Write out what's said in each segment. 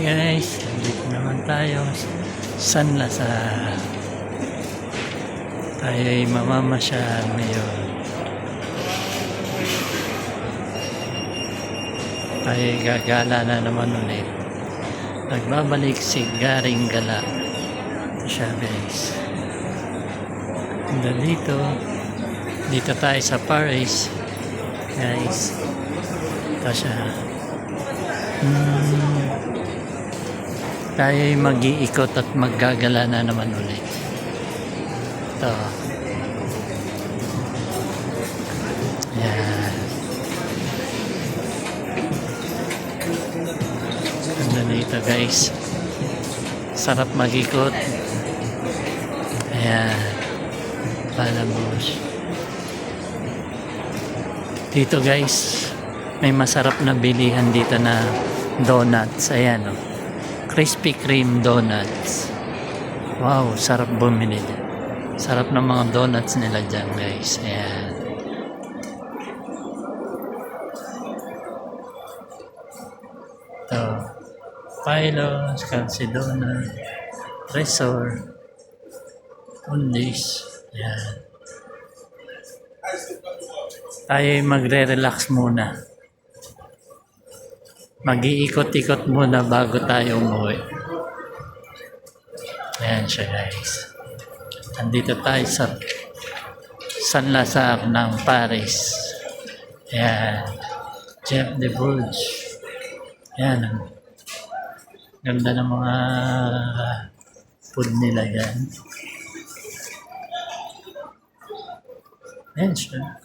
guys, dito naman tayo sa San Lazar. Tayo ay mamamasyal ngayon. Tayo ay gagala na naman ulit. Nagbabalik si Garing Gala. Siya guys. Ganda dito. Dito tayo sa Paris. Guys. Ito siya. Hmm. Tayo ay mag-iikot at maggagala na naman ulit. Ito. Yan. Ganda dito guys. Sarap mag-ikot. Ayan. Palambos. Dito guys, may masarap na bilihan dito na donuts. Ayan o. Krispy Kreme donuts. Wow, sarap bumili dyan. Sarap ng mga donuts nila dyan guys. Ayan. Ito. Pylos, Calcedona, Resort, Undis. Ayan. Tayo ay magre-relax muna. Mag-iikot-ikot muna bago tayo umuwi. Ayan siya guys. Andito tayo sa San Lazar ng Paris. Ayan. Jeff de Bruges. Ayan. Ganda ng mga food nila dyan. Ayan siya.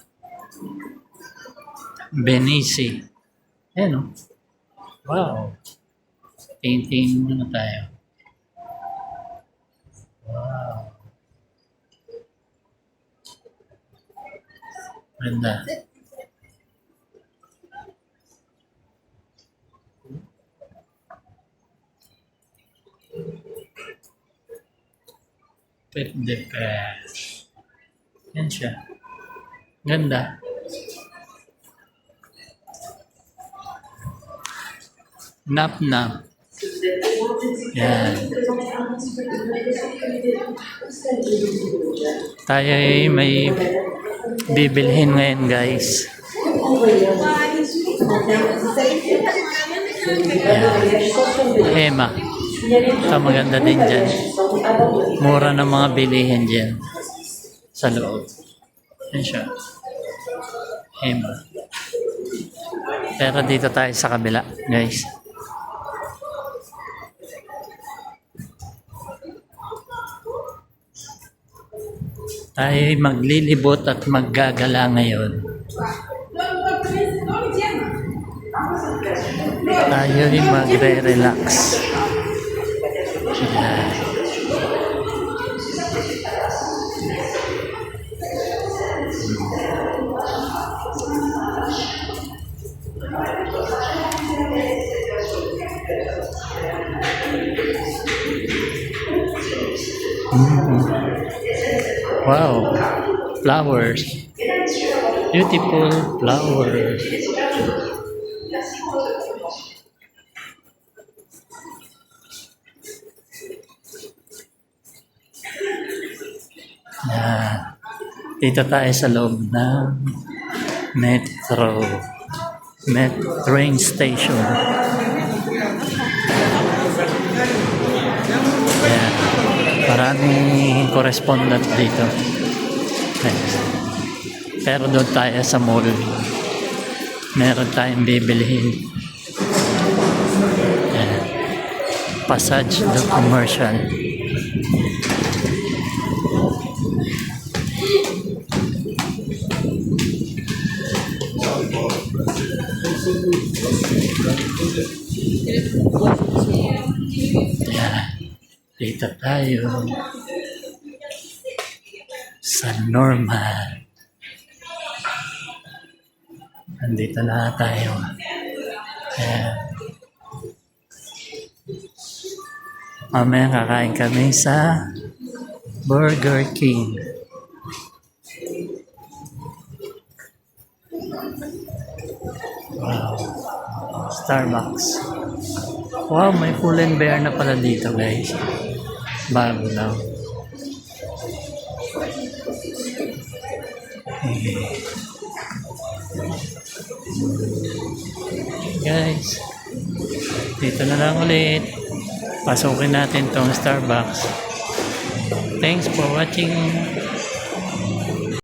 Benici. Ayan o. Wow. Painting muna tayo. Wow. Ganda. Pet Pet. Yan siya. Ganda. Nap nap. Yan. Tayo ay may bibilhin ngayon guys. Yan. Hema. Ito maganda din dyan. Mura ng mga bilihin dyan. Sa loob. Yan siya. Hema. Pero dito tayo sa kabila, guys. Tayo ay maglilibot at maggagala ngayon. Tayo ay magre-relax. Yan. Wow, flowers. Beautiful flowers. Yan. Dito tayo sa loob ng metro. Met train station. Yan. Maraming correspondent dito. Ayan. Pero doon tayo sa mall. Meron tayong bibilihin. Passage the commercial. Ayan. Dito tayo sa normal. Nandito na tayo. Ayan. Mamaya kakain kami sa Burger King. Wow. Starbucks. Wow, may and bear na pala dito guys. Bago lang. Guys, dito na lang ulit. Pasukin natin tong Starbucks. Thanks for watching.